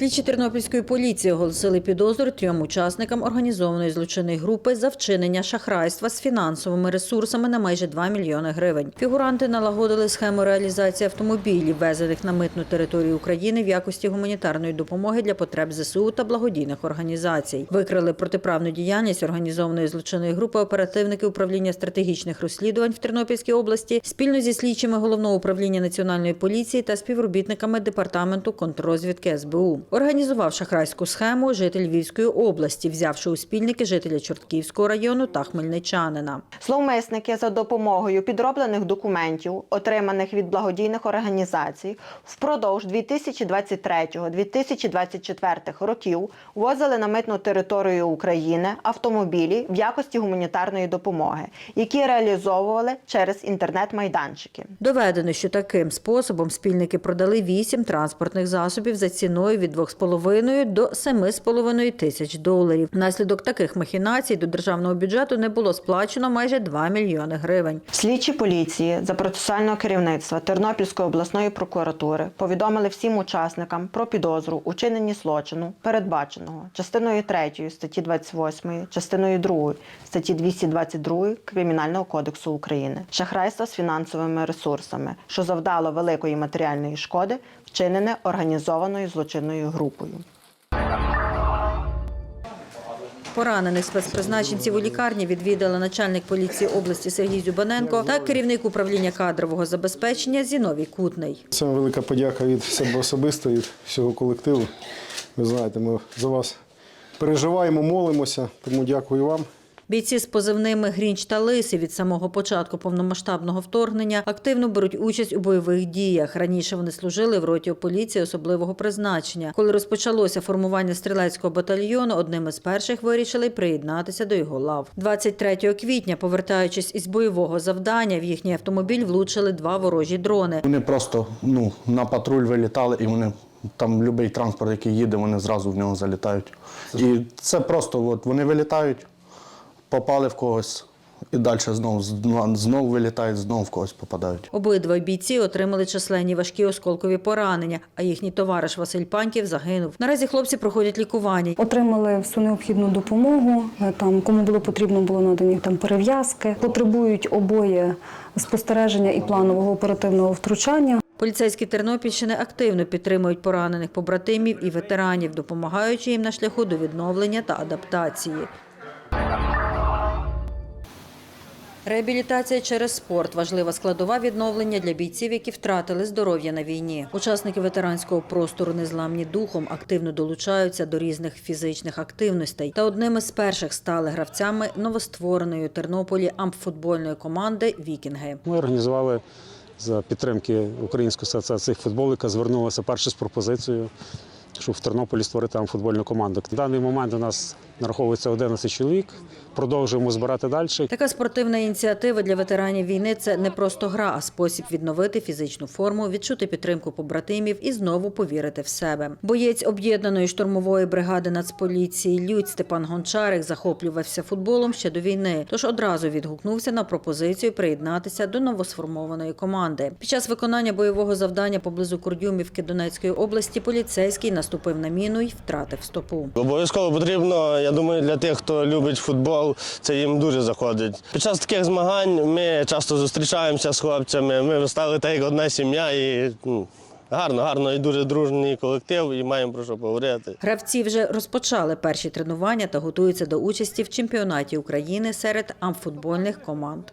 Слідчі Тернопільської поліції оголосили підозру трьом учасникам організованої злочинної групи за вчинення шахрайства з фінансовими ресурсами на майже 2 мільйони гривень. Фігуранти налагодили схему реалізації автомобілів, везених на митну територію України в якості гуманітарної допомоги для потреб ЗСУ та благодійних організацій. Викрили протиправну діяльність організованої злочинної групи оперативники управління стратегічних розслідувань в Тернопільській області спільно зі слідчими головного управління національної поліції та співробітниками департаменту контррозвідки СБУ. Організував шахрайську схему житель Львівської області, взявши у спільники жителя Чортківського району та хмельничанина. Зловмисники за допомогою підроблених документів, отриманих від благодійних організацій, впродовж 2023-2024 років возили на митну територію України автомобілі в якості гуманітарної допомоги, які реалізовували через інтернет-майданчики. Доведено, що таким способом спільники продали вісім транспортних засобів за ціною від 2,5 до 7,5 тисяч доларів. Внаслідок таких махінацій до державного бюджету не було сплачено майже 2 мільйони гривень. Слідчі поліції за процесуального керівництва Тернопільської обласної прокуратури повідомили всім учасникам про підозру у чиненні злочину, передбаченого частиною 3 статті 28, частиною 2 статті 222 Кримінального кодексу України, шахрайство з фінансовими ресурсами, що завдало великої матеріальної шкоди, вчинене організованою злочинною групою. Поранених спецпризначенців у лікарні відвідали начальник поліції області Сергій Зюбаненко та керівник управління кадрового забезпечення Зіновій Кутний. Це велика подяка від себе особисто, від всього колективу. Ви знаєте, ми за вас переживаємо, молимося, тому дякую вам. Бійці з позивними Грінч та Лиси від самого початку повномасштабного вторгнення активно беруть участь у бойових діях. Раніше вони служили в роті поліції особливого призначення. Коли розпочалося формування стрілецького батальйону, одним із перших вирішили приєднатися до його лав. 23 квітня, повертаючись із бойового завдання, в їхній автомобіль влучили два ворожі дрони. Вони просто ну, на патруль вилітали і вони там будь-який транспорт, який їде, вони зразу в нього залітають. І це просто от, вони вилітають, попали в когось і далі знову, знову вилітають, знову в когось попадають. Обидва бійці отримали численні важкі осколкові поранення, а їхній товариш Василь Паньків загинув. Наразі хлопці проходять лікування. Отримали всю необхідну допомогу. Е, Там кому було потрібно, було надані там перев'язки. Потребують обоє спостереження і планового оперативного втручання. Поліцейські Тернопільщини активно підтримують поранених побратимів і ветеранів, допомагаючи їм на шляху до відновлення та адаптації. Реабілітація через спорт важлива складова відновлення для бійців, які втратили здоров'я на війні. Учасники ветеранського простору незламні духом активно долучаються до різних фізичних активностей. Та одними з перших стали гравцями новоствореної у Тернополі амфутбольної команди Вікінги. Ми організували за підтримки Української асоціації футболу, яка звернулася перше з пропозицією, щоб в Тернополі створити там футбольну команду. В даний момент у нас нараховується 11 чоловік. Продовжуємо збирати далі. Така спортивна ініціатива для ветеранів війни це не просто гра, а спосіб відновити фізичну форму, відчути підтримку побратимів і знову повірити в себе. Боєць об'єднаної штурмової бригади Нацполіції Людь Степан Гончарик захоплювався футболом ще до війни, тож одразу відгукнувся на пропозицію приєднатися до новосформованої команди. Під час виконання бойового завдання поблизу Курдюмівки Донецької області поліцейський наступив на міну і втратив стопу. Обов'язково потрібно, я думаю, для тих, хто любить футбол, це їм дуже заходить. Під час таких змагань ми часто зустрічаємося з хлопцями. Ми стали так як одна сім'я і ну, гарно, гарно і дуже дружний колектив, і маємо про що поговорити. Гравці вже розпочали перші тренування та готуються до участі в чемпіонаті України серед амфутбольних команд.